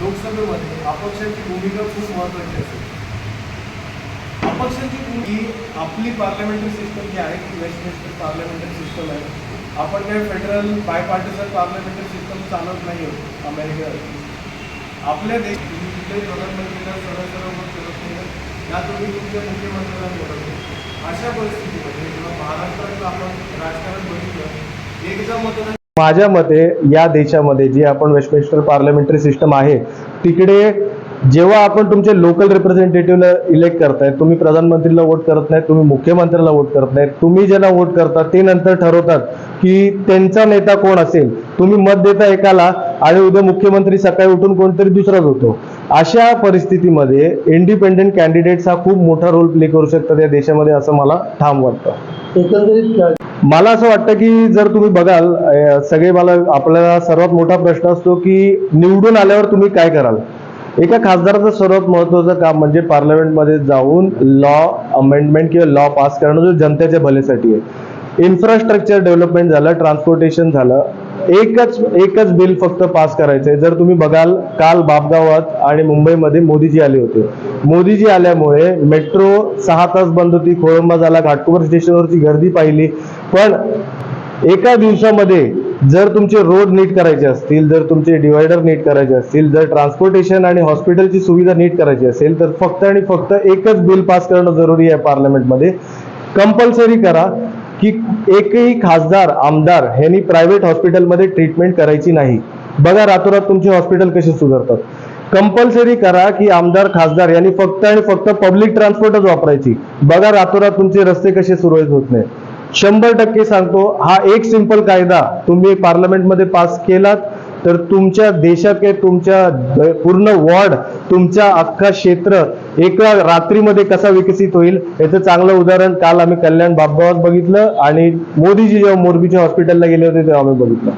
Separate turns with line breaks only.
लोकसभेमध्ये अपक्षांची भूमिका खूप महत्वाची असेल. अपक्षांची भूमिका आपली पार्लमेंटरी सिस्टम जी आहे ती वेस्टमिन्स्टर पार्लमेंटरी सिस्टम आहे. आपण काय federal bipartisan parliamentary system चालत नाही आहोत अमेरिकेवर आपल्या देश तुम्ही कुठल्याही प्रधानमंत्रीला सरळ सरळ करत नाही या तुम्ही तुमच्या मुख्यमंत्र्यांना बोलत नाही. अशा परिस्थितीमध्ये जेव्हा महाराष्ट्रात आपण राजकारण बघितलं एकदा मतदान
माझ्या मते या देशामध्ये जी आपण वेस्टमिन्स्टर पार्लमेंटरी सिस्टम आहे तिकडे जेव्हा आपण तुमचे लोकल रिप्रेझेंटेटिव्हला इलेक्ट करताय तुम्ही प्रधानमंत्रीला वोट करत नाही तुम्ही मुख्यमंत्र्याला वोट करत नाही तुम्ही ज्याला वोट करता ते नंतर ठरवतात. की त्यांचा नेता कोण असेल? तुम्ही मत देता एकाला आणि उद्या मुख्यमंत्री सकाळी उठून कोणतरी दुसराच होतो. अशा परिस्थितीमध्ये इंडिपेंडेंट कॅन्डिडेट्स हा खूप मोठा रोल प्ले करू शकतात या देशामध्ये असं मला ठाम वाटतं.
एकंदरीत
मला असं वाटतं की जर तुम्ही बघाल सगळे मला आपल्याला सर्वात मोठा प्रश्न असतो की निवडून आल्यावर तुम्ही काय कराल? एका खासदाराचं सर्वात महत्वाचं काम म्हणजे पार्लमेंटमध्ये जाऊन लॉ अमेंडमेंट किंवा लॉ पास करणं जो जनतेच्या भलेसाठी आहे. इन्फ्रास्ट्रक्चर डेव्हलपमेंट झालं ट्रान्सपोर्टेशन झालं एकच एकच बिल फक्त पास करायचं आहे जर तुम्ही बघाल काल बापगावात आणि मुंबईमध्ये मोदीजी आले होते. मोदीजी आल्यामुळे मेट्रो सहा तास बंद होती खोळंबा झाला घाटकोपर स्टेशनवरची गर्दी पाहिली. पण एका दिवसामध्ये जर तुमचे रोड नीट करायचे असतील जर तुमचे डिवायडर नीट करायचे असतील जर ट्रान्सपोर्टेशन आणि हॉस्पिटलची सुविधा नीट करायची असेल तर फक्त आणि फक्त एकच बिल पास करणं जरुरी आहे पार्लमेंटमध्ये. कंपल्सरी करा. की एकही खासदार आमदार ह्यांनी प्रायव्हेट हॉस्पिटलमध्ये ट्रीटमेंट करायची नाही. बघा रातोरात तुमचे हॉस्पिटल कसे सुधारतात. कंपल्सरी करा की आमदार खासदार यांनी फक्त आणि फक्त पब्लिक ट्रान्सपोर्टच वापरायची. बघा रातोरात तुमचे रस्ते कसे सुरळीत होत नाही शंभर टक्के सांगतो हा एक सिंपल कायदा तुम्ही पार्लमेंटमध्ये पास केलात तर तुमच्या देशात काही तुमच्या पूर्ण वॉर्ड तुमच्या अख्खा क्षेत्र एका रात्रीमध्ये कसा विकसित होईल याचं चांगलं उदाहरण काल आम्ही कल्याण बापगावात बघितलं आणि मोदीजी जेव्हा मोरबीच्या हॉस्पिटलला गेले होते तेव्हा आम्ही बघितलं.